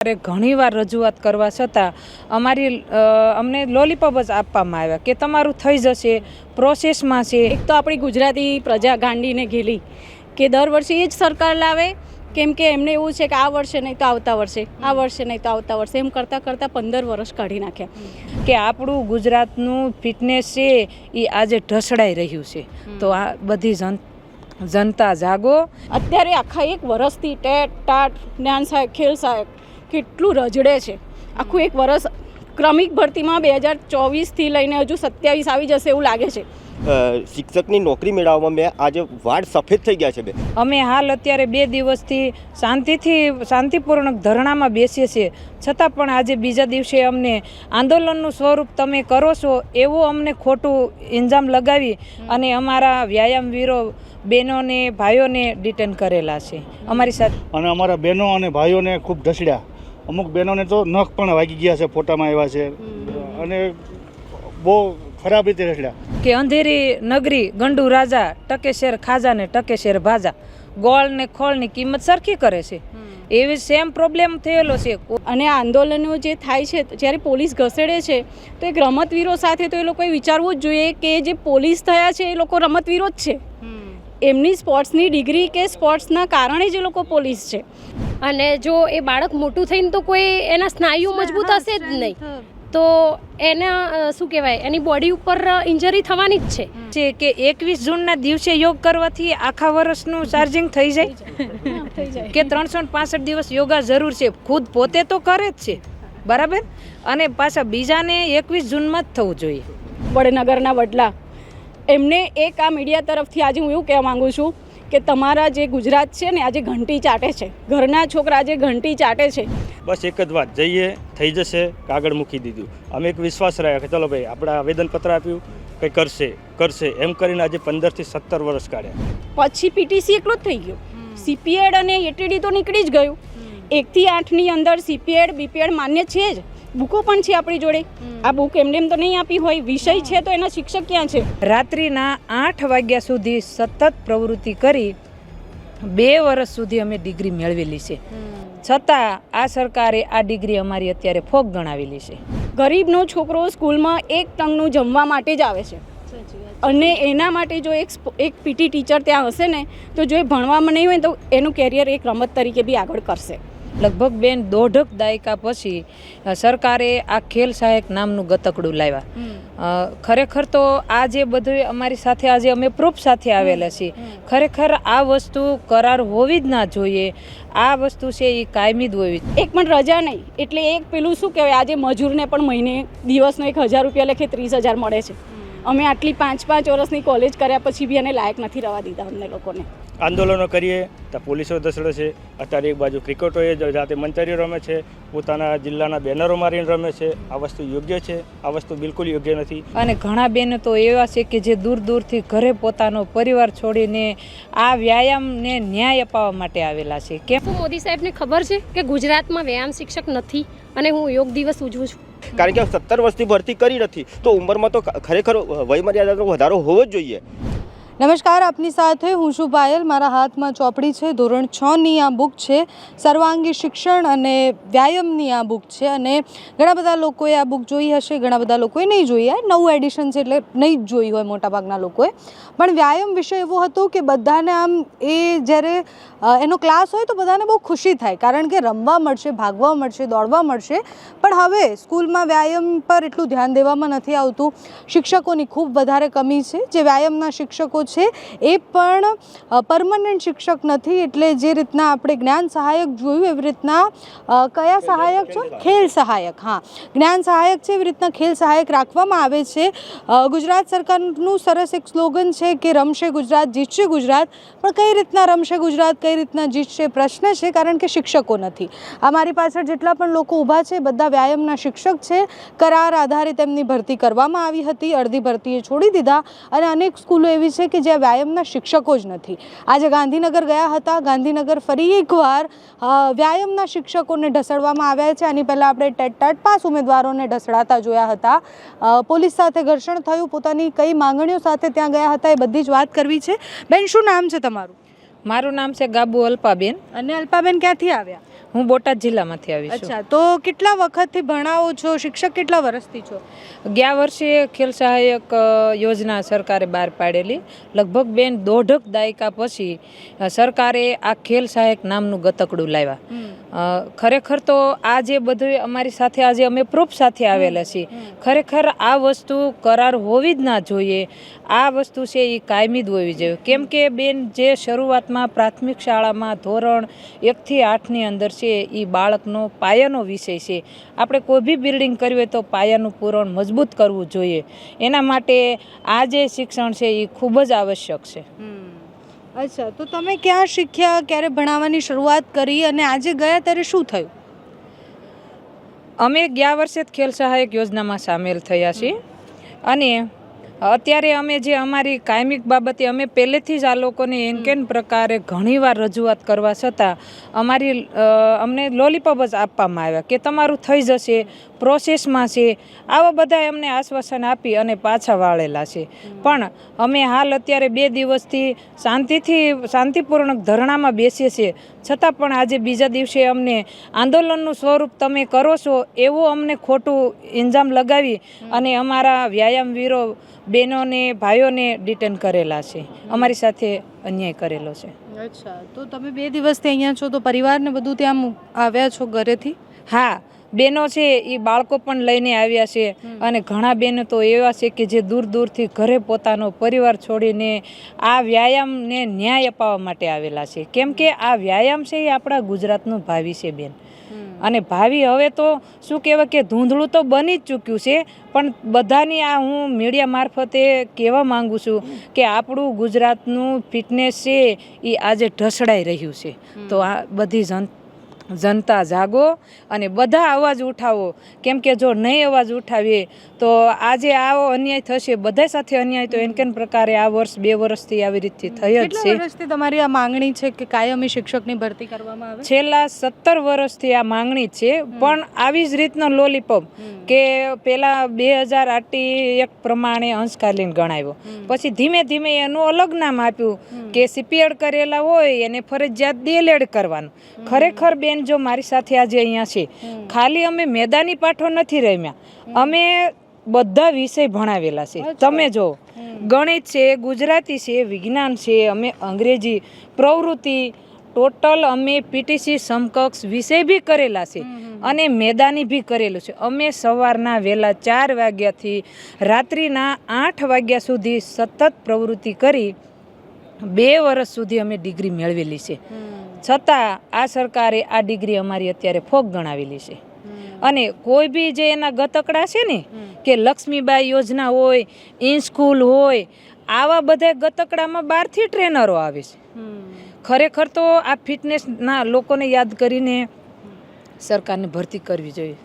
ત્યારે ઘણીવાર રજૂઆત કરવા છતાં અમારી અમને લોલીપોપ જ આપવામાં આવ્યા કે તમારું થઈ જશે પ્રોસેસમાં છે. એક તો આપણી ગુજરાતી પ્રજા ગાંડીને ઘેલી કે દર વર્ષે એ જ સરકાર લાવે કેમ કે એમને એવું છે કે આ વર્ષે નહીં તો આવતા વર્ષે આ વર્ષે નહીં તો આવતા વર્ષે એમ કરતાં કરતાં પંદર વર્ષ કાઢી નાખ્યા. કે આપણું ગુજરાતનું ફિટનેસ છે એ આજે ઢસડાઈ રહ્યું છે. તો આ બધી જન જનતા જાગો. અત્યારે આખા એક વર્ષથી ટેટ ટાટ જ્ઞાન સાહેબ ખેલ સહાયક કેટલું રજડે છે. આખું એક વર્ષ ક્રમિક ભરતીમાં બે હજાર ચોવીસથી લઈને હજુ સત્યાવીસ આવી જશે એવું લાગે છે. શિક્ષકની નોકરી મેળવવામાં મેં આજે વાળ સફેદ થઈ ગયા છે બે. અમે હાલ અત્યારે બે દિવસથી શાંતિથી શાંતિપૂર્ણક ધરણામાં બેસીએ છીએ. છતાં પણ આજે બીજા દિવસે અમને આંદોલનનું સ્વરૂપ તમે કરો છો એવું અમને ખોટું ઇન્જામ લગાવી અને અમારા વ્યાયામવીરો બહેનોને ભાઈઓને ડિટેન કરેલા છે. અમારી સાથે અને અમારા બહેનો અને ભાઈઓને ખૂબ ઢસડ્યા અમુક બહેનોને તો નખ પણ વાગી ગયા છે ફોટામાં આવ્યા છે. અને બહુ ખરાબ રીતે ઢસડ્યા કે અંધેરી નગરી ગંડુ રાજા ટકે શેર ખાજા ને ટકે શેર ભાજા ગોળ ને ખોળની કિંમત સરખી કરે છે. એવી સેમ પ્રોબ્લેમ થયેલો છે. અને આ આંદોલનો જે થાય છે જ્યારે પોલીસ ઘસેડે છે તો એક રમતવીરો સાથે તો એ લોકોએ વિચારવું જ જોઈએ કે જે પોલીસ થયા છે એ લોકો રમતવીરો જ છે. એમની સ્પોર્ટ્સની ડિગ્રી કે સ્પોર્ટ્સના કારણે જ એ લોકો પોલીસ છે. અને જો એ બાળક મોટું થઈને તો કોઈ એના સ્નાયુ મજબૂત હશે જ નહીં. તો એના શું કહેવાય એની બોડી ઉપર ઇન્જરી થવાની જ છે. છે કે એકવીસ જૂનના દિવસે યોગ કરવાથી આખા વર્ષનું ચાર્જિંગ થઈ જાય? થઈ જાય. કે ત્રણસો પાસઠ દિવસ યોગા જરૂર છે? ખુદ પોતે તો કરે જ છે. બરાબર? અને પાછા બીજાને એકવીસ જૂનમાં જ થવું જોઈએ. વડનગરના વડલા એમને એક આ મીડિયા તરફથી આજે હું એવું કહેવા માંગુ છું કે તમારા જે ગુજરાત છે ને આજે ઘંટી ચાટે છે. ઘરના છોકરા આજે ઘંટી ચાટે છે. બસ એક જ વાત જઈએ થઈ જશે કાગળ મૂકી દીધું. અમે એક વિશ્વાસ રહ્યા કે ચલો ભાઈ આપણે આવેદનપત્ર આપ્યું કંઈ કરશે કરશે. એમ કરીને આજે પંદરથી સત્તર વર્ષ કાઢ્યા. પછી પીટીસી એકલું જ થઈ ગયું. સીપીએડ અને એટીડી તો નીકળી જ ગયું. એકથી આઠની અંદર સીપીએડ બીપીએડ માન્ય છે જ. બુકો પણ છે આપણી જોડે. આ બુક એમને એમ તો નહીં આપી હોય વિષય છે તો એના શિક્ષક ક્યાં છે? રાત્રિના આઠ વાગ્યા સુધી સતત પ્રવૃત્તિ કરી બે વર્ષ સુધી અમે ડિગ્રી મેળવેલી છે. છતાં આ સરકારે આ ડિગ્રી અમારી અત્યારે ફોક ગણાવેલી છે. ગરીબનો છોકરો સ્કૂલમાં એક ટંગનું જમવા માટે જ આવે છે. અને એના માટે જો એક એક પીટી ટીચર ત્યાં હશે ને તો જો એ ભણવામાં નહીં હોય તો એનું કેરિયર એક રમત તરીકે બી આગળ કરશે. લગભગ બેન દોઢક દાયકા પછી સરકારે આ ખેલ સહાયક નામનું ગતકડું લાવ્યા. ખરેખર તો આ જે બધું અમારી સાથે આજે અમે પ્રૂફ સાથે આવેલા છીએ. ખરેખર આ વસ્તુ કરાર હોવી જ ના જોઈએ. આ વસ્તુ છે એ કાયમી જ હોવી એક પણ રજા નહીં. એટલે એક પેલું શું કહેવાય? આજે મજૂરને પણ મહિને દિવસનો એક હજાર રૂપિયા લેખે ત્રીસ હજાર મળે છે. અમે આટલી પાંચ પાંચ વર્ષની કોલેજ કર્યા પછી બી એને લાયક નથી રવા દીધા અમને લોકોને. આંદોલનો કરીએ તો પોલીસો ધસડે છે અત્યારે એક બાજુ ક્રિકેટોએ જાતે મંતરીઓ રમે છે પોતાના જિલ્લાના બેનરો મારીને રમે છે આ વસ્તુ યોગ્ય છે? આ વસ્તુ બિલકુલ યોગ્ય નથી. અને ઘણા બેનો તો એવા છે કે જે દૂર દૂરથી ઘરે પોતાનો પરિવાર છોડીને આ વ્યાયામને ન્યાય અપાવવા માટે આવેલા છે. કેમ? મોદી સાહેબને ખબર છે કે ગુજરાતમાં વ્યાયામ શિક્ષક નથી અને હું યોગ દિવસ ઉજવું છું? કારણ કે સત્તર વર્ષથી ભરતી કરી નથી, તો ઉંમરમાં તો ખરેખર વયમર્યાદાનો વધારો હોવો જ જોઈએ. નમસ્કાર, આપની સાથે હું છું પાયલ. મારા હાથમાં ચોપડી છે. ધોરણ છની આ બુક છે. સર્વાંગી શિક્ષણ અને વ્યાયામની આ બુક છે અને ઘણા બધા લોકોએ આ બુક જોઈ હશે, ઘણા બધા લોકોએ નહીં જોઈ. હોય નવું એડિશન છે એટલે નહીં જ જોઈ હોય મોટાભાગના લોકોએ. પણ વ્યાયામ વિષય એવો હતો કે બધાને આમ એ જ્યારે એનો ક્લાસ હોય તો બધાને બહુ ખુશી થાય. કારણ કે રમવા મળશે, ભાગવા મળશે, દોડવા મળશે. પણ હવે સ્કૂલમાં વ્યાયામ પર એટલું ધ્યાન દેવામાં નથી આવતું. શિક્ષકોની ખૂબ વધારે કમી છે. જે વ્યાયામના શિક્ષકો છે. એ પણ પરમનન્ટ શિક્ષક નથી એટલે જે રીતના આપણે જ્ઞાન સહાયક જોયું એવી રીતના કયા સહાયક છો? ખેલ સહાયક હા. જ્ઞાન સહાયક છે એવી રીતના ખેલ સહાયક રાખવામાં આવે છે. ગુજરાત સરકારનું સરસ એક સ્લોગન છે કે રમશે ગુજરાત જીતશે ગુજરાત. પણ કઈ રીતના રમશે ગુજરાત કઈ રીતના જીતશે? પ્રશ્ન છે કારણ કે શિક્ષકો નથી. આ મારી પાછળ જેટલા પણ લોકો ઊભા છે બધા વ્યાયામના શિક્ષક છે. કરાર આધારે તેમની ભરતી કરવામાં આવી હતી. અડધી ભરતીએ છોડી દીધા. અને અનેક સ્કૂલો એવી છે કે જ્યાં વ્યાયામના શિક્ષકો જ નથી. આજે ગાંધીનગર ગયા હતા. ગાંધીનગર ફરી એકવાર વ્યાયામના શિક્ષકોને ઢસડવામાં આવ્યા છે. આની પહેલાં આપણે ટેટ ટાટ પાસ ઉમેદવારોને ઢસડાતા જોયા હતા. પોલીસ સાથે ઘર્ષણ થયું. પોતાની કઈ માંગણીઓ સાથે ત્યાં ગયા હતા એ બધી જ વાત કરવી છે. બેન શું નામ છે તમારું? મારું નામ છે ગાબુ અલ્પાબેન. અને અલ્પાબેન ક્યાંથી આવ્યા? હું બોટાદ જિલ્લામાંથી આવી છું. અચ્છા તો કેટલા વખતથી ભણાવો છો? શિક્ષક કેટલા વર્ષથી છો? ગયા વર્ષે ખેલ સહાયક યોજના સરકારે બહાર પાડેલી. લગભગ બેન દોઢક દાયકા પછી સરકારે આ ખેલ સહાયક નામનું ગતકડું લાવ્યા. ખરેખર તો આ જે બધું અમારી સાથે આજે અમે પ્રૂફ સાથે આવેલા છીએ. ખરેખર આ વસ્તુ કરાર હોવી જ ના જોઈએ. આ વસ્તુ છે એ કાયમી જ હોવી જોઈએ. કેમ કે બેન જે શરૂઆતમાં પ્રાથમિક શાળામાં ધોરણ એકથી આઠની અંદર છે એ બાળકનો પાયાનો વિષય છે. આપણે કોઈ બી બિલ્ડિંગ કરવી હોય તો પાયાનું પૂરણ મજબૂત કરવું જોઈએ. એના માટે આ જે શિક્ષણ છે એ ખૂબ જ આવશ્યક છે. અચ્છા, તો તમે ક્યાં શીખ્યા? ક્યારે ભણાવવાની શરૂઆત કરી અને આજે ગયા ત્યારે શું થયું? અમે ગયા વર્ષે જ ખેલ સહાયક યોજનામાં સામેલ થયા છીએ. અને અત્યારે અમે જે અમારી કાયમિક બાબતે અમે પહેલેથી જ આ લોકોને એન કેન પ્રકારે ઘણીવાર રજૂઆત કરવા છતાં અમારી અમને લોલીપોપ જ આપવામાં આવ્યા કે તમારું થઈ જશે, પ્રોસેસમાં છે, આવા બધા અમને આશ્વાસન આપી અને પાછા વાળેલા છે. પણ અમે હાલ અત્યારે બે દિવસથી શાંતિથી શાંતિપૂર્ણક ધરણામાં બેસીએ છીએ. છતાં પણ આજે બીજા દિવસે અમને આંદોલનનું સ્વરૂપ તમે કરો છો, એવું અમને ખોટું ઇન્જામ લગાવી અને અમારા વ્યાયામવીરો બહેનોને ભાઈઓને ડિટેન કરેલા છે. અમારી સાથે અન્યાય કરેલો છે. અચ્છા તો તમે બે દિવસથી અહીંયા છો તો પરિવારને બધું ત્યાં આવ્યા છો ઘરેથી? હા બહેનો છે એ બાળકો પણ લઈને આવ્યા છે. અને ઘણા બહેનો તો એવા છે કે જે દૂર દૂરથી ઘરે પોતાનો પરિવાર છોડીને આ વ્યાયામને ન્યાય અપાવવા માટે આવેલા છે. કેમ કે આ વ્યાયામ છે એ આપણા ગુજરાતનું ભાવિ છે બેન. અને ભાવિ હવે તો શું કહેવાય કે ધૂંધળું તો બની જ ચૂક્યું છે, પણ બધાની આ હું મીડિયા મારફતે કહેવા માંગુ છું કે આપણું ગુજરાતનું ફિટનેસ છે, એ આજે ઢસડાઈ રહ્યું છે. તો આ બધી જન જનતા જાગો અને બધા અવાજ ઉઠાવો. કેમ કે જો નહીં અવાજ ઉઠાવીએ તો આજે આવો અન્યાય થશે બધા સાથે અન્યાય તો એન કેન પ્રકારે આ વર્ષ બે વર્ષથી આવી રીતથી થઈ જ છે. તમારી આ માંગણી છે કે કાયમી શિક્ષકની ભરતી કરવામાં આવે? છેલ્લા સત્તર વર્ષથી આ માંગણી છે પણ આવી જ રીતનો લોલીપોપ કે પેલા બે હજાર આટી એક પ્રમાણે અંશકાલીન ગણાવ્યો. પછી ધીમે ધીમે એનું અલગ નામ આપ્યું કે સીપીએડ કરેલા હોય એને ફરજિયાત ડીએલએડ કરવાનું. ખરેખર બેન જો મારી સાથે આજે અહીંયા છે. ખાલી અમે મેદાની પાઠો નથી રમ્યા. અમે બધા વિષય ભણાવેલા છે. તમે જો ગણિત છે ગુજરાતી છે વિજ્ઞાન છે અમે અંગ્રેજી પ્રવૃત્તિ ટોટલ અમે પીટીસી સમકક્ષ વિષય બી કરેલા છે. અને મેદાની બી કરેલું છે. અમે સવારના વહેલા ચાર વાગ્યાથી રાત્રિના આઠ વાગ્યા સુધી સતત પ્રવૃત્તિ કરી બે વર્ષ સુધી અમે ડિગ્રી મેળવેલી છે. છતાં આ સરકારે આ ડિગ્રી અમારી અત્યારે ફોક ગણાવેલી છે. અને કોઈ બી જે એના ગતકડા છે ને કે લક્ષ્મીબાઈ યોજના હોય ઇન સ્કૂલ હોય આવા બધા ગતકડામાં બહારથી ટ્રેનરો આવે છે. ખરેખર તો આ ફિટનેસના લોકોને યાદ કરીને સરકારને ભરતી કરવી જોઈએ.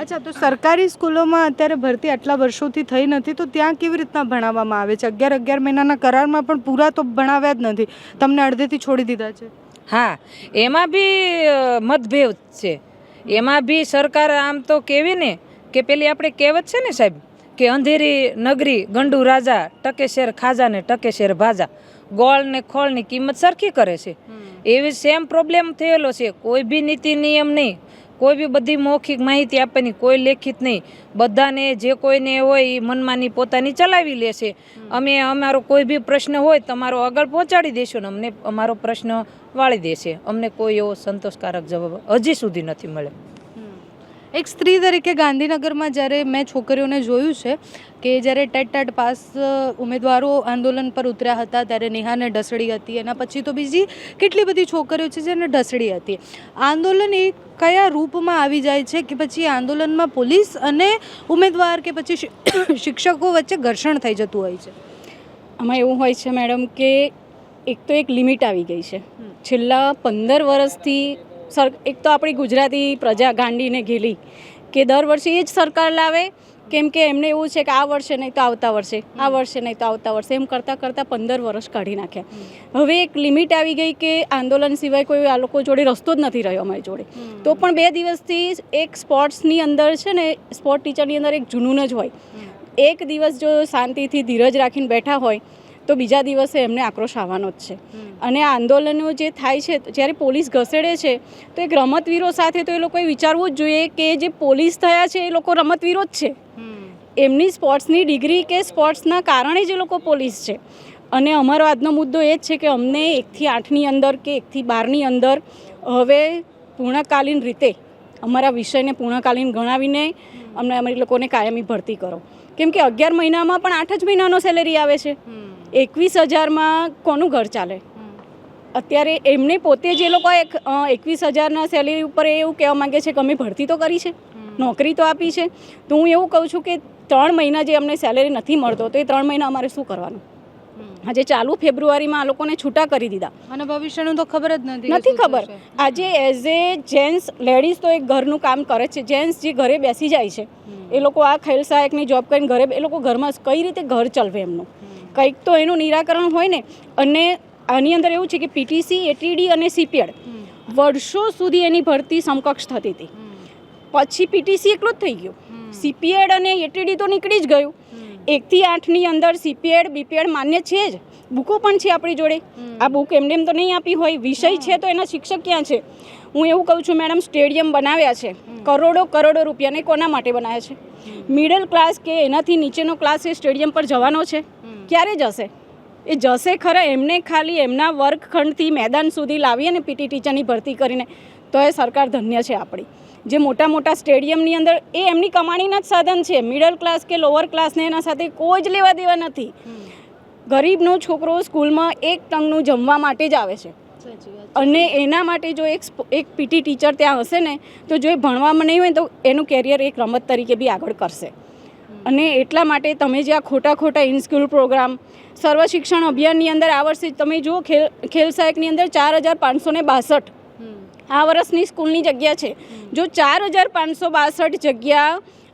અચ્છા તો સરકારી સ્કૂલોમાં અત્યારે ભરતી આટલા વર્ષોથી થઈ નથી તો ત્યાં કેવી રીતના ભણાવવામાં આવે છે? અગિયાર અગિયાર મહિનાના કરારમાં પણ પૂરા તો ભણાવ્યા જ નથી. તમને અડધેથી છોડી દીધા છે? હા એમાં બી મતભેદ છે. એમાં બી સરકાર આમ તો કેવી ને કે પેલી આપણે કહેવત છે ને સાહેબ કે અંધેરી નગરી ગંડુ રાજા ટકે શેર ખાજા ને ટકે શેર ભાજા ગોળ ને ખોળની કિંમત સરખી કરે છે. એવી સેમ પ્રોબ્લેમ થયેલો છે. કોઈ બી નીતિ નિયમ નહીં. કોઈ બી બધી મૌખિક માહિતી આપવાની કોઈ લેખિત નહીં. બધાને જે કોઈને હોય એ મનમાની પોતાની ચલાવી લેશે અમે અમારો કોઈ બી પ્રશ્ન હોય તમારો આગળ પહોંચાડી દઈશું ને અમને અમારો પ્રશ્ન વાળી દેશે. અમને કોઈ એવો સંતોષકારક જવાબ હજી સુધી નથી મળ્યો. એક સ્ત્રી તરીકે ગાંધીનગરમાં જ્યારે મેં છોકરીઓને જોયું છે કે જ્યારે ટેટ ટેટ પાસ ઉમેદવારો આંદોલન પર ઉતર્યા હતા ત્યારે નેહાને ઢસડી હતી. એના પછી તો બીજી કેટલી બધી છોકરીઓ છે જેને ઢસડી હતી. આંદોલન એ કયા રૂપમાં આવી જાય છે કે પછી આંદોલનમાં પોલીસ અને ઉમેદવાર કે પછી શિ- શિક્ષકો વચ્ચે ઘર્ષણ થઈ જતું હોય છે? આમાં એવું હોય છે મેડમ કે એક તો એક લિમિટ આવી ગઈ છે. છેલ્લા પંદર વર્ષથી સર એક તો આપણી ગુજરાતી પ્રજા ગાંડીને ઘેલી કે દર વર્ષે એ જ સરકાર લાવે કેમ કે એમને એવું છે કે આ વર્ષે નહીં તો આવતા વર્ષે આ વર્ષે નહીં તો આવતા વર્ષે એમ કરતાં કરતાં પંદર વર્ષ કાઢી નાખ્યા. હવે એક લિમિટ આવી ગઈ કે આંદોલન સિવાય કોઈ આ લોકો જોડે રસ્તો જ નથી રહ્યો અમારી જોડે. તો પણ બે દિવસથી એક સ્પોર્ટ્સની અંદર છે ને સ્પોર્ટ ટીચરની અંદર એક જુનૂન જ હોય. એક દિવસ જો શાંતિથી ધીરજ રાખીને બેઠા હોય તો બીજા દિવસે એમને આક્રોશ આવવાનો જ છે. અને આ આંદોલનો જે થાય છે જ્યારે પોલીસ ઘસેડે છે તો એક રમતવીરો સાથે તો એ લોકોએ વિચારવું જ જોઈએ કે જે પોલીસ થયા છે એ લોકો રમતવીરો જ છે. એમની સ્પોર્ટ્સની ડિગ્રી કે સ્પોર્ટ્સના કારણે જ એ લોકો પોલીસ છે. અને અમારો આજનો મુદ્દો એ જ છે કે અમને એકથી આઠની અંદર કે એકથી બારની અંદર હવે પૂર્ણકાલીન રીતે અમારા વિષયને પૂર્ણકાલીન ગણાવીને અમને અમારી લોકોને કાયમી ભરતી કરો. કેમ કે અગિયાર મહિનામાં પણ આઠ જ મહિનાનો સેલેરી આવે છે. એકવીસ હજારમાં કોનું ઘર ચાલે? અત્યારે એમને પોતે જે લોકો એક એકવીસ હજારના સેલેરી ઉપર એવું કહેવા માંગે છે કે અમે ભરતી તો કરી છે, નોકરી તો આપી છે. તો હું એવું કહું છું કે ત્રણ મહિના જે અમને સેલેરી નથી મળતો, તો એ ત્રણ મહિના અમારે શું કરવાનું? આજે ચાલુ ફેબ્રુઆરીમાં આ લોકોને છૂટા કરી દીધા. અને ભવિષ્યનું તો ખબર જ નથી નથી ખબર. આજે એઝ એ જેન્ટ્સ લેડીઝ તો એક ઘરનું કામ કરે છે. જેન્ટ્સ જે ઘરે બેસી જાય છે એ લોકો આ ખેલ સહાયકની જોબ કરીને ઘરે એ લોકો ઘરમાં કઈ રીતે ઘર ચલવે એમનું? કંઈક તો એનું નિરાકરણ હોય ને અને આની અંદર એવું છે કે પીટીસી એટીડી અને સીપીએડ વર્ષો સુધી એની ભરતી સમકક્ષ થતી હતી. પછી પીટીસી એકલો જ થઈ ગયો. સીપીએડ અને એટીડી તો નીકળી જ ગયું. એકથી આઠની અંદર સીપીએડ બીપીએડ માન્ય છે જ. બુકો પણ છે આપણી જોડે. આ બુક એમને એમ તો નહીં આપી હોય. વિષય છે તો એના શિક્ષક ક્યાં છે? હું એવું કહું છું મેડમ સ્ટેડિયમ બનાવ્યા છે. કરોડો કરોડો રૂપિયાને કોના માટે બનાવ્યા છે? મિડલ ક્લાસ કે એનાથી નીચેનો ક્લાસ એ સ્ટેડિયમ પર જવાનો છે? ક્યારે જશે? એ જશે ખરા એમને ખાલી એમના વર્ગખંડથી મેદાન સુધી લાવી અને પીટી ટીચરની ભરતી કરીને. તો એ સરકાર ધન્ય છે આપણી. જે મોટા મોટા સ્ટેડિયમની અંદર એ એમની કમાણીના જ સાધન છે. મિડલ ક્લાસ કે લોઅર ક્લાસને એના સાથે કોઈ જ લેવા દેવા નથી. ગરીબનો છોકરો સ્કૂલમાં એક ટંગનું જમવા માટે જ આવે છે. અને એના માટે જો એક એક પીટી ટીચર ત્યાં હશે ને તો જો એ ભણવામાં નહીં હોય તો એનું કેરિયર એક રમત તરીકે બી આગળ કરશે. અને એટલા માટે તમે જે આ ખોટા ખોટા ઇન સ્કૂલ પ્રોગ્રામ સર્વ શિક્ષણ અભિયાનની અંદર આ વર્ષે તમે જુઓ ખેલ ખેલ સહાયકની અંદર ચાર હજાર પાંચસો ને બાસઠ આ વર્ષની સ્કૂલની જગ્યા છે. જો ચાર હજાર પાંચસો બાસઠ જગ્યા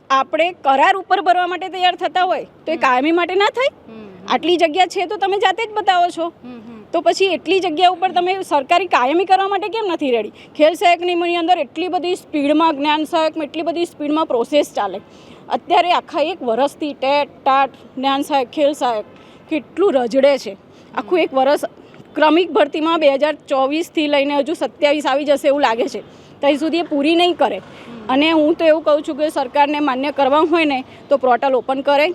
આપણે કરાર ઉપર ભરવા માટે તૈયાર થતા હોય તો એ કાયમી માટે ના થાય? આટલી જગ્યા છે તો તમે જાતે જ બતાવો છો. તો પછી એટલી જગ્યા ઉપર તમે સરકારી કાયમી કરવા માટે કેમ નથી રેડી ખેલ સહાયકની અંદર એટલી બધી સ્પીડમાં જ્ઞાન સહાયકમાં એટલી બધી સ્પીડમાં પ્રોસેસ ચાલે. અત્યારે આખા એક વર્ષથી ટેટ ટાટ જ્ઞાન સહાયક ખેલ સહાયક કેટલું રજડે છે. આખું એક વર્ષ ક્રમિક ભરતીમાં બે હજાર ચોવીસથી લઈને હજુ સત્યાવીસ આવી જશે એવું લાગે છે. ત્યાં સુધી એ પૂરી નહીં કરે. અને હું તો એવું કહું છું કે સરકારને માન્ય કરવા હોય ને તો પોર્ટલ ઓપન કરે,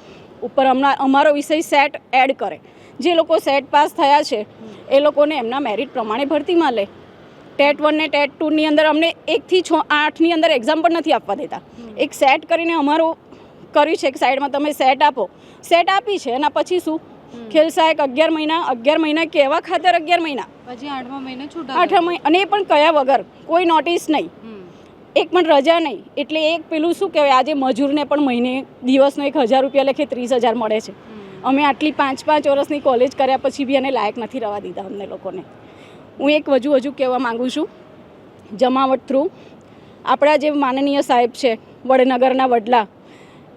ઉપર હમણાં અમારો વિષય સેટ એડ કરે. જે લોકો સેટ પાસ થયા છે, એ લોકોને એમના મેરિટ પ્રમાણે ભરતીમાં લે. ટેટ વન ને ટેટ ટુની અંદર અમને એકથી છ, આઠની અંદર એક્ઝામ પણ નથી આપવા દેતા. એક સેટ કરીને અમારું કર્યું છે, એક સાઈડમાં તમે સેટ આપો. સેટ આપી છે, એના પછી શું? ખેલ સહાયક અગિયાર મહિના અગિયાર મહિના કેવા ખાતર અગિયાર મહિના? પછી આઠમા મહિને છૂટા આઠમા મહિના અને એ પણ કયા વગર? કોઈ નોટિસ નહીં. એક પણ રજા નહીં. એટલે એક પેલું શું કહેવાય? આજે મજૂરને પણ મહિને દિવસનો એક હજાર રૂપિયા લેખે ત્રીસ હજાર મળે છે. અમે આટલી પાંચ પાંચ વર્ષની કોલેજ કર્યા પછી બી એને લાયક નથી રવા દીધા અમને લોકોને. હું એક હજુ હજુ કહેવા માગું છું. જમાવટ થ્રુ આપણા જે માનનીય સાહેબ છે વડનગરના વડલા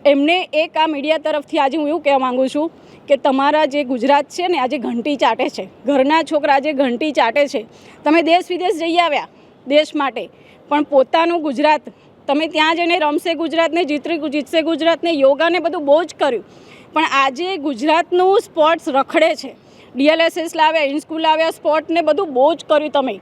એમને એક આ મીડિયા તરફથી આજે હું એવું કહેવા માગું છું કે તમારા જે ગુજરાત છે ને આજે ઘંટી ચાટે છે. ઘરના છોકરા જે ઘંટી ચાટે છે. તમે દેશ વિદેશ જઈ આવ્યા દેશ માટે. પણ પોતાનું ગુજરાત, તમે ત્યાં જઈને રમશે ગુજરાતને જીતરી જીતશે ગુજરાતને યોગાને બધું બહુ જ કર્યું. પણ આજે ગુજરાતનું સ્પોર્ટ્સ રખડે છે. ડીએલએસએસ લાવ્યા ઇન સ્કૂલ લાવ્યા સ્પોર્ટને બધું બહુ જ કર્યું તમે.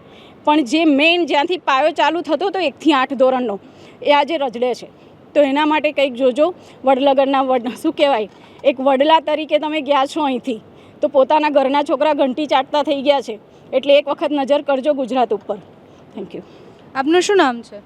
પણ જે મેઇન જ્યાંથી પાયો ચાલુ થતો હતો એકથી આઠ ધોરણનો, એ આજે રજડે છે. તો એના માટે કંઈક જોજો. વડલગરના વડ, શું કહેવાય? એક વડલા તરીકે તમે ગયા છો અહીંથી તો પોતાના ઘરના છોકરા ઘંટી ચાટતા થઈ ગયા છે એટલે એક વખત નજર કરજો ગુજરાત ઉપર. થેન્ક યુ આપનું શું નામ છે?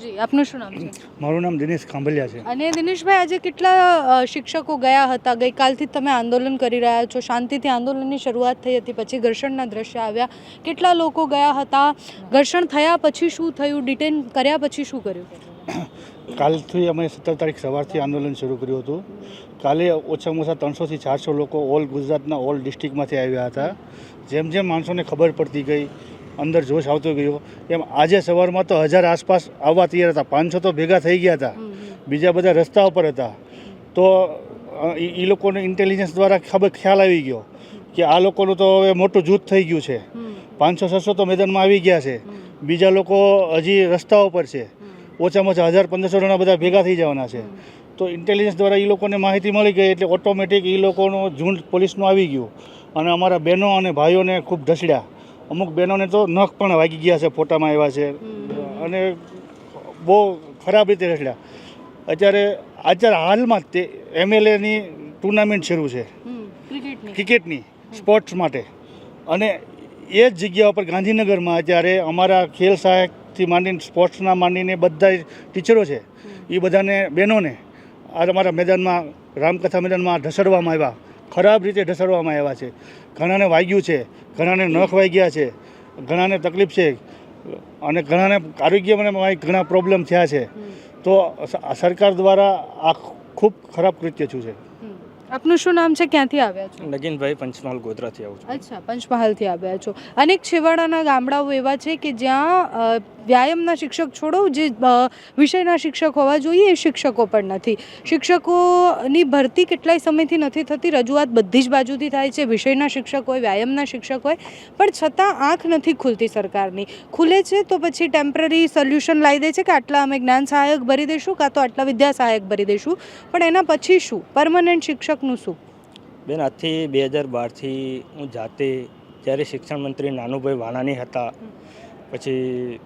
જી આપનું શું નામ છે? મારું નામ દિનેશ ખાંભલિયા છે. અને દિનેશભાઈ આજે કેટલા શિક્ષકો ગયા હતા? ગઈકાલથી જ તમે આંદોલન કરી રહ્યા છો. શાંતિથી આંદોલનની શરૂઆત થઈ હતી પછી ઘર્ષણના દ્રશ્ય આવ્યા. કેટલા લોકો ગયા હતા? ઘર્ષણ થયા પછી શું થયું? ડિટેન કર્યા પછી શું કર્યું? કાલથી અમે સત્તર તારીખ સવારથી આંદોલન શરૂ કર્યું હતું. કાલે ઓછામાં ઓછા ત્રણસોથી ચારસો લોકો ઓલ ગુજરાતના ઓલ ડિસ્ટ્રિક્ટમાંથી આવ્યા હતા. જેમ જેમ માણસોને ખબર પડતી ગઈ અંદર જોશ આવતો ગયો એમ આજે સવારમાં તો હજાર આસપાસ આવવા તૈયાર હતા. પાંચસો તો ભેગા થઈ ગયા હતા. બીજા બધા રસ્તા ઉપર હતા. તો એ લોકોને ઇન્ટેલિજન્સ દ્વારા ખબર ખ્યાલ આવી ગયો કે આ લોકોનું તો હવે મોટું જૂથ થઈ ગયું છે. પાંચસો છસો તો મેદાનમાં આવી ગયા છે. બીજા લોકો હજી રસ્તાઓ પર છે. ઓછામાં ઓછા હજાર પંદરસો જણા બધા ભેગા થઈ જવાના છે. તો ઇન્ટેલિજન્સ દ્વારા એ લોકોને માહિતી મળી ગઈ એટલે ઓટોમેટિક એ લોકોનો ઝુંડ પોલીસનું આવી ગયું. અને અમારા બહેનો અને ભાઈઓને ખૂબ ઢસડ્યા અમુક બહેનોને તો નખ પણ વાગી ગયા છે ફોટામાં આવ્યા છે. અને બહુ ખરાબ રીતે ઢસડ્યા અત્યારે અત્યારે હાલમાં જ તે એમએલએની ટુર્નામેન્ટ શરૂ છે. ક્રિકેટની. સ્પોર્ટ્સ માટે. અને એ જ જગ્યા ઉપર ગાંધીનગરમાં અત્યારે અમારા ખેલ સહાયકથી માંડીને સ્પોર્ટ્સના માંડીને બધા ટીચરો છે એ બધાને બહેનોને આ અમારા મેદાનમાં રામકથા મેદાનમાં ઢસડવામાં આવ્યા. ખરાબ રીતે ઢસડવામાં આવ્યા છે. ઘણાને વાગ્યું છે ઘણાને નખ વાગ્યા છે ઘણાને તકલીફ છે અને ઘણાને આરોગ્યમાં ઘણા પ્રોબ્લેમ થયા છે. તો સરકાર દ્વારા આ ખૂબ ખરાબ કૃત્ય છું. છે આપનું શું નામ છે? ક્યાંથી આવ્યા છો? નગીનભાઈ પંચમહાલ ગોધરાથી આવું છું. અચ્છા પંચમહાલથી આવ્યા છો. અનેક છેવાડાના ગામડાઓ એવા છે કે જ્યાં વ્યાયામના શિક્ષક છોડો જે વિષયના શિક્ષક હોવા જોઈએ એ શિક્ષકો પણ નથી. શિક્ષકોની ભરતી કેટલાય સમયથી નથી થતી રજૂઆત બધી જ બાજુથી થાય છે વિષયના શિક્ષક હોય વ્યાયામના શિક્ષક હોય પણ છતાં આંખ નથી ખુલતી સરકારની. ખુલે છે તો પછી ટેમ્પરરી સોલ્યુશન લાવી દે છે કે આટલા અમે જ્ઞાન સહાયક ભરી દઈશું કાં તો આટલા વિદ્યા સહાયક ભરી દઈશું પણ એના પછી શું? પરમનન્ટ શિક્ષકનું શું? બેન આજથી બે હજાર બારથી હું જાતે જ્યારે શિક્ષણ મંત્રી નાનુભાઈ વાણાની હતા પછી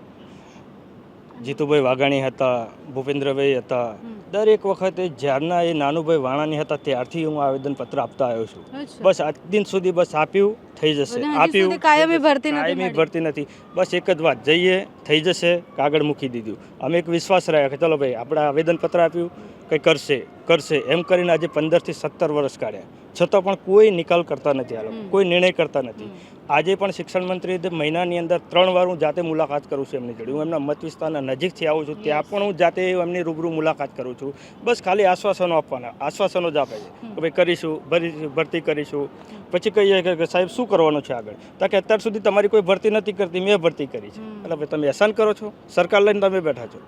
જીતુભાઈ વાઘાણી હતા ભૂપેન્દ્રભાઈ હતા. દરેક વખતે જ્યારના એ નાનુભાઈ વાણાની હતા ત્યારથી હું આવેદનપત્ર આપતા આવ્યો છું. બસ આજ દિન સુધી બસ આપ્યું થઈ જશે. આપ્યું કાયમી ભરતી કાયમી ભરતી નથી. બસ એક જ વાત જઈએ થઈ જશે કાગળ મૂકી દીધું. અમે એક વિશ્વાસ રહ્યા કે ચલો ભાઈ આપણે આવેદનપત્ર આપ્યું કંઈ કરશે કરશે. એમ કરીને આજે પંદરથી સત્તર વર્ષ કાઢ્યા. છતાં પણ કોઈ નિકાલ કરતા નથી આ લોકો. કોઈ નિર્ણય કરતા નથી. આજે પણ શિક્ષણ મંત્રી મહિનાની અંદર ત્રણ વાર હું જાતે મુલાકાત કરું છું એમની જોડે. હું એમના મત વિસ્તારના નજીકથી આવું છું. ત્યાં પણ હું જાતે એમની રૂબરૂ મુલાકાત કરું છું. બસ ખાલી આશ્વાસનો આપવાના. આશ્વાસનો જ આપે છે. કે ભાઈ કરીશું ભરીશું ભરતી કરીશું. પછી કહીએ કે સાહેબ શું કરવાનું છે આગળ? તો કે અત્યાર સુધી તમારી કોઈ ભરતી નથી કરતી. મેં ભરતી કરી છે. એટલે ભાઈ તમે એહસાન કરો છો? સરકાર લઈને તમે બેઠા છો.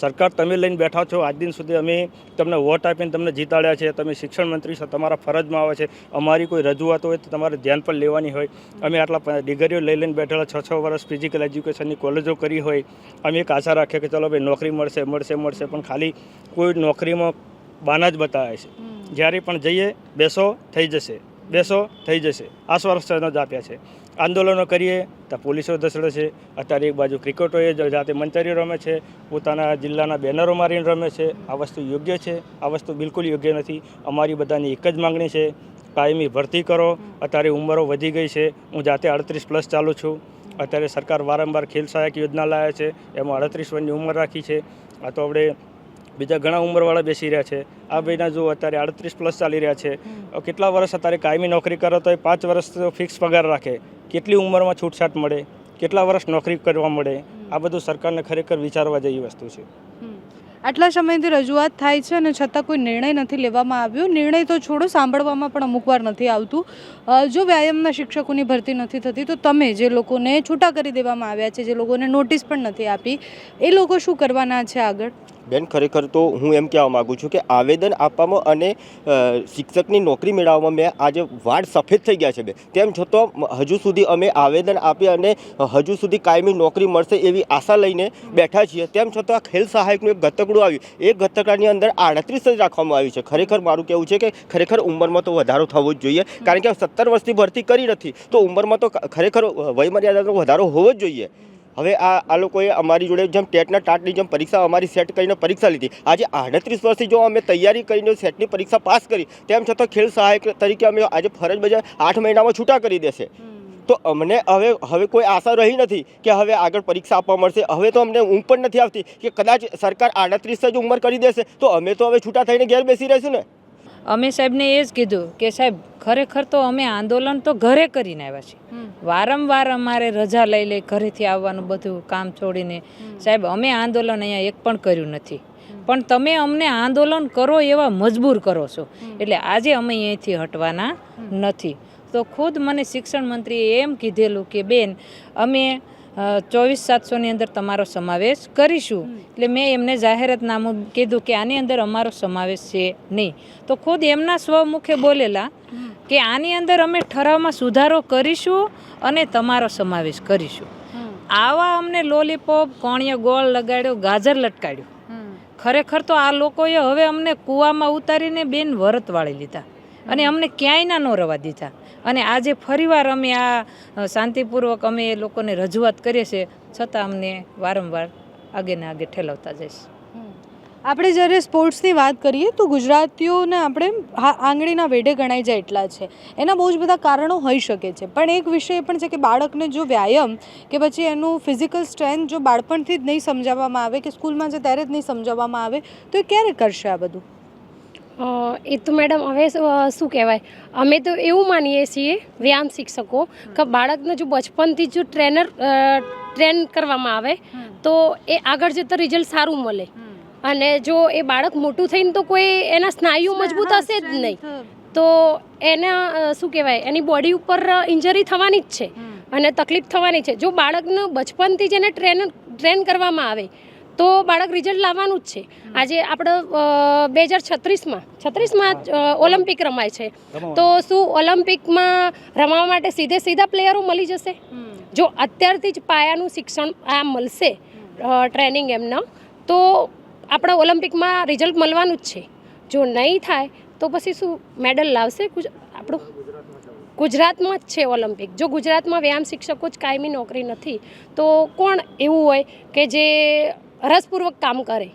સરકાર તમે લઈને બેઠા છો આજ દિન સુધી અમે તમને વોટ આપીને તમને જીતાડ્યા છે તમે શિક્ષણ મંત્રી છો તમારા ફરજમાં આવે છે અમારી કોઈ રજૂઆત હોય તો તમારે ધ્યાન પર લેવાની હોય. અમે આટલા ડિગ્રીઓ લઈ લઈને બેઠેલા છ છ વર્ષ ફિઝિકલ એજ્યુકેશનની કોલેજો કરી હોય. અમે એક આશા રાખીએ કે ચલો ભાઈ નોકરી મળશે મળશે મળશે પણ ખાલી કોઈ નોકરીમાં બાના જ બતાવે છે. જ્યારે પણ જઈએ બેસો થઈ જશે. બેસો થઈ જશે. આ આશ્વાસનો જ આપ્યા છે. આંદોલનો કરીએ તો પોલીસો ધસડે છે. અત્યારે એક બાજુ ક્રિકેટોએ જાતે મંચરીઓ રમે છે, પોતાના જિલ્લાના બેનરો મારીને રમે છે. આ વસ્તુ યોગ્ય છે? આ વસ્તુ બિલકુલ યોગ્ય નથી. અમારી બધાની એક જ માંગણી છે, કાયમી ભરતી કરો. અત્યારે ઉંમરો વધી ગઈ છે. હું જાતે અડત્રીસ પ્લસ ચાલુ છું. અત્યારે સરકાર વારંવાર ખેલ સહાયક યોજના લાવ્યા છે. એમાં અડત્રીસ વર્ષની ઉંમર રાખી છે. આ તો આપણે બીજા ઘણા ઉંમરવાળા બેસી રહ્યા છે. આ ભાઈના જો અત્યારે આડત્રીસ પ્લસ ચાલી રહ્યા છે. કેટલા વર્ષ અત્યારે કાયમી નોકરી કરો તો એ પાંચ વર્ષ ફિક્સ પગાર રાખે. કેટલી ઉંમરમાં છૂટછાટ મળે? કેટલા વર્ષ નોકરી કરવા મળે? આ બધું સરકારને ખરેખર વિચારવા જેવી વસ્તુ છે. આટલા સમયથી રજૂઆત થાય છે અને છતાં કોઈ નિર્ણય નથી લેવામાં આવ્યો. નિર્ણય તો છોડો સાંભળવામાં પણ અમુક વાર નથી આવતું. જો વ્યાયામના શિક્ષકોની ભરતી નથી થતી તો તમે જે લોકોને છૂટા કરી દેવામાં આવ્યા છે જે લોકોને નોટિસ પણ નથી આપી એ લોકો શું કરવાના છે આગળ? બેન, ખરેખર તો હું એમ કહેવા માગું છું કે આવેદન આપવામાં અને શિક્ષકની નોકરી મેળવવામાં મેં આજે વાળ સફેદ થઈ ગયા છે બે તેમ છતાં હજુ સુધી અમે આવેદન આપી અને હજુ સુધી કાયમી નોકરી મળશે એવી આશા લઈને બેઠા છીએ. તેમ છતાં ખેલ સહાયકનું એક ગતકડું આવ્યું. એ ગતકડાની અંદર આડત્રીસ જ રાખવામાં આવ્યું છે. ખરેખર મારું કહેવું છે કે ખરેખર ઉંમરમાં તો વધારો થવો જ જોઈએ. કારણ કે સત્તર વર્ષથી ભરતી કરી નથી. તો ઉંમરમાં તો ખરેખર વયમર્યાદાનો વધારો હોવો જ જોઈએ. હવે આ આ લોકોએ અમારી જોડે જેમ ટેટના ટાટની જેમ પરીક્ષા અમારી સેટ કરીને પરીક્ષા લીધી. આજે આડત્રીસ વર્ષથી જો અમે તૈયારી કરીને સેટની પરીક્ષા પાસ કરી તેમ છતાં ખેલ સહાયક તરીકે અમે આજે ફરજ બજાર આઠ મહિનામાં છૂટા કરી દેશે. તો અમને હવે હવે કોઈ આશા રહી નથી કે હવે આગળ પરીક્ષા આપવા મળશે. હવે તો અમને ઊંઘ પણ નથી આવતી કે કદાચ સરકાર આડત્રીસ જ ઉંમર કરી દેશે. તો અમે તો હવે છૂટા થઈને ઘેર બેસી રહીશું ને. અમે સાહેબને એ જ કીધું કે સાહેબ ખરેખર તો અમે આંદોલન તો ઘરે કરીને આવ્યા છીએ. વારંવાર અમારે રજા લઈ લઈ ઘરેથી આવવાનું બધું કામ છોડીને. સાહેબ અમે આંદોલન અહીંયા એક પણ કર્યું નથી. પણ તમે અમને આંદોલન કરો એવા મજબૂર કરો છો. એટલે આજે અમે અહીંથી હટવાના નથી. તો ખુદ મને શિક્ષણ મંત્રીએ એમ કીધેલું કે બેન અમે ચોવીસ સાતસોની અંદર તમારો સમાવેશ કરીશું. એટલે મેં એમને જાહેરાતનામું કીધું કે આની અંદર અમારો સમાવેશ છે નહીં. તો ખુદ એમના સ્વમુખે બોલેલા કે આની અંદર અમે ઠરાવમાં સુધારો કરીશું અને તમારો સમાવેશ કરીશું. આવા અમને લોલીપોપ કોણીએ ગોળ લગાડ્યો ગાજર લટકાડ્યું. ખરેખર તો આ લોકોએ હવે અમને કૂવામાં ઉતારીને બેન વરત વાળી લીધા. અને અમને ક્યાંય ના ન રવા દીધા. અને આજે ફરીવાર અમે આ શાંતિપૂર્વક અમે એ લોકોને રજૂઆત કરીએ છીએ, છતાં અમને વારંવાર આગે ને આગે ઠેલવતા જઈશ આપણે જ્યારે સ્પોર્ટ્સની વાત કરીએ, તો ગુજરાતીઓને આપણે આંગળીના વેઢે ગણાઈ જાય એટલા છે. એના બહુ જ બધા કારણો હોઈ શકે છે. પણ એક વિષય પણ છે કે બાળકને જો વ્યાયામ કે પછી એનું ફિઝિકલ સ્ટ્રેન્થ જો બાળપણથી જ નહીં સમજાવવામાં આવે કે સ્કૂલમાં છે ત્યારે જ નહીં સમજાવવામાં આવે, તો એ ક્યારે કરશે આ બધું? એ તો મેડમ હવે શું કહેવાય? અમે તો એવું માનીએ છીએ વ્યાયામ શિક્ષકો કે બાળકને જો બચપનથી જો ટ્રેનર ટ્રેન કરવામાં આવે તો એ આગળ જતાં રિઝલ્ટ સારું મળે. અને જો એ બાળક મોટું થઈને તો કોઈ એના સ્નાયુ મજબૂત હશે જ નહીં. તો એના શું કહેવાય એની બોડી ઉપર ઇન્જરી થવાની જ છે. અને તકલીફ થવાની છે. જો બાળકને બચપનથી જ એને ટ્રેન ટ્રેન કરવામાં આવે તો બાળક રિઝલ્ટ લાવવાનું જ છે. આજે આપણે બે હજાર છત્રીસમાં છત્રીસમાં ઓલિમ્પિક રમાય છે. તો શું ઓલિમ્પિકમાં રમવા માટે સીધે સીધા પ્લેયરો મળી જશે? જો અત્યારથી જ પાયાનું શિક્ષણ આ મળશે ટ્રેનિંગ એમના તો આપણા ઓલિમ્પિકમાં રિઝલ્ટ મળવાનું જ છે. જો નહીં થાય તો પછી શું મેડલ લાવશે આપણું? ગુજરાતમાં જ છે ઓલિમ્પિક જો ગુજરાતમાં વ્યાયામ શિક્ષકો જ કાયમી નોકરી નથી તો કોણ એવું હોય કે જે રસપૂર્વક કામ કરે.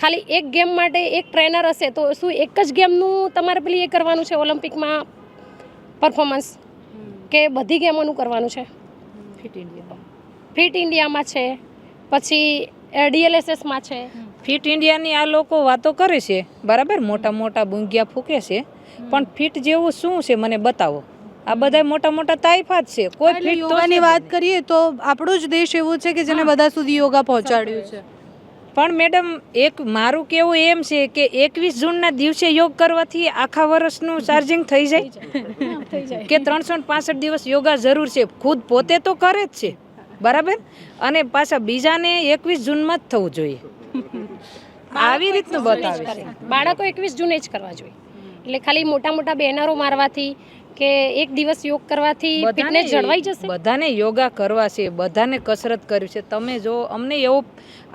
ખાલી એક ગેમ માટે એક ટ્રેનર હશે તો શું એક જ ગેમનું તમારે પેલી એ કરવાનું છે ઓલિમ્પિકમાં પરફોર્મન્સ કે બધી ગેમોનું કરવાનું છે? ફિટ ઇન્ડિયા ફિટ ઇન્ડિયામાં છે પછી ડીએલએસએસમાં છે. ફિટ ઇન્ડિયાની આ લોકો વાતો કરે છે બરાબર? મોટા મોટા બુંગિયા ફૂકે છે. પણ ફિટ જેવું શું છે મને બતાવો? આ બધા મોટા મોટા તાઇફા જ છે. કોઈ ફિટ યોગાની વાત કરીએ તો આપણો જ દેશ એવો છે કે જેને બધા સુધી યોગા પહોંચાડ્યું છે. પણ મેડમ એક મારું કેવું એમ છે કે એકવીસ જૂનના દિવસે યોગ કરવાથી આખા વર્ષનું ચાર્જિંગ થઈ જાય? કે ત્રણસો પાસઠ દિવસ યોગા જરૂર છે? ખુદ પોતે તો કરે જ છે. બરાબર? અને પાછા બીજાને એકવીસ જૂનમાં જ થવું જોઈએ. આવી રીતનું બતાવે છે. બાળકો એકવીસ જૂને જ કરવા જોઈએ. એટલે ખાલી મોટા મોટા બેનરો મારવાથી કે એક દિવસ યોગ કરવાથી ફિટનેસ જળવાઈ જશે? બધાને યોગા કરવા છે બધાને કસરત કરવી છે. તમે જો અમને એવો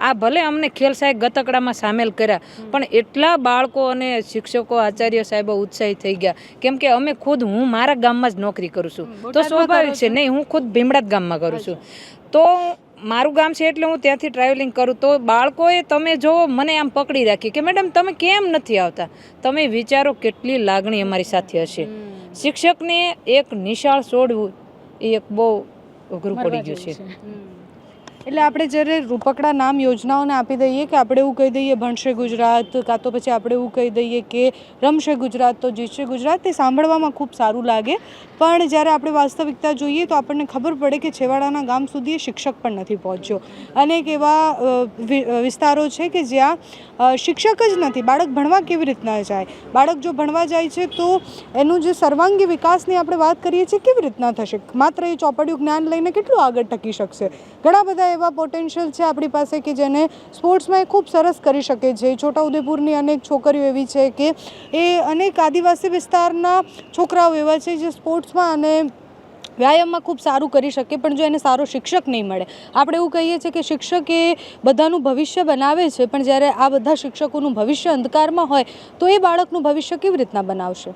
આ ભલે અમને ખેલ સાહેબ ગતકડામાં સામેલ કર્યા પણ એટલા બાળકો અને શિક્ષકો આચાર્ય સાહેબો ઉત્સાહી થઈ ગયા. કેમ કે અમે ખુદ હું મારા ગામમાં જ નોકરી કરું છું. તો સ્વાભાવિક છે નહીં હું ખુદ ભીમડા ગામમાં કરું છું. તો મારું ગામ છે એટલે હું ત્યાંથી ટ્રાવેલિંગ કરું. તો બાળકોએ તમે જો મને આમ પકડી રાખી કે મેડમ તમે કેમ નથી આવતા? તમે વિચારો કેટલી લાગણી અમારી સાથે હશે. શિક્ષકને એક નિશાળ છોડવું એ એક બહુ અઘરું પડી ગયું છે. એટલે આપણે જ્યારે રૂપકડા નામ યોજનાઓને આપી દઈએ કે આપણે એવું કહી દઈએ ભણશે ગુજરાત, કાં તો પછી આપણે એવું કહી દઈએ કે રમશે ગુજરાત, તો જીતશે ગુજરાત, તે સાંભળવામાં ખૂબ સારું લાગે. પણ જ્યારે આપણે વાસ્તવિકતા જોઈએ તો આપણને ખબર પડે કે છેવાડાના ગામ સુધી એ શિક્ષક પણ નથી પહોંચ્યો. અનેક એવા વિસ્તારો છે કે જ્યાં શિક્ષક જ નથી. બાળક ભણવા કેવી રીતના જાય? બાળક જો ભણવા જાય છે તો એનું જે સર્વાંગી વિકાસની આપણે વાત કરીએ છીએ કેવી રીતના થશે? માત્ર એ ચોપડિયું જ્ઞાન લઈને કેટલું આગળ ટકી શકશે? ઘણા બધા એવા પોટેન્શિયલ છે આપણી પાસે કે જેને સ્પોર્ટ્સમાં એ ખૂબ સરસ કરી શકે છે. છોટાઉદેપુરની અનેક છોકરીઓ એવી છે કે એ અનેક આદિવાસી વિસ્તારના છોકરાઓ એવા છે જે સ્પોર્ટ્સમાં અને વ્યાયામમાં ખૂબ સારું કરી શકે પણ જો એને સારો શિક્ષક નહીં મળે. આપણે એવું કહીએ છીએ કે શિક્ષક એ બધાનું ભવિષ્ય બનાવે છે, પણ જ્યારે આ બધા શિક્ષકોનું ભવિષ્ય અંધકારમાં હોય તો એ બાળકનું ભવિષ્ય કેવી રીતના બનાવશે?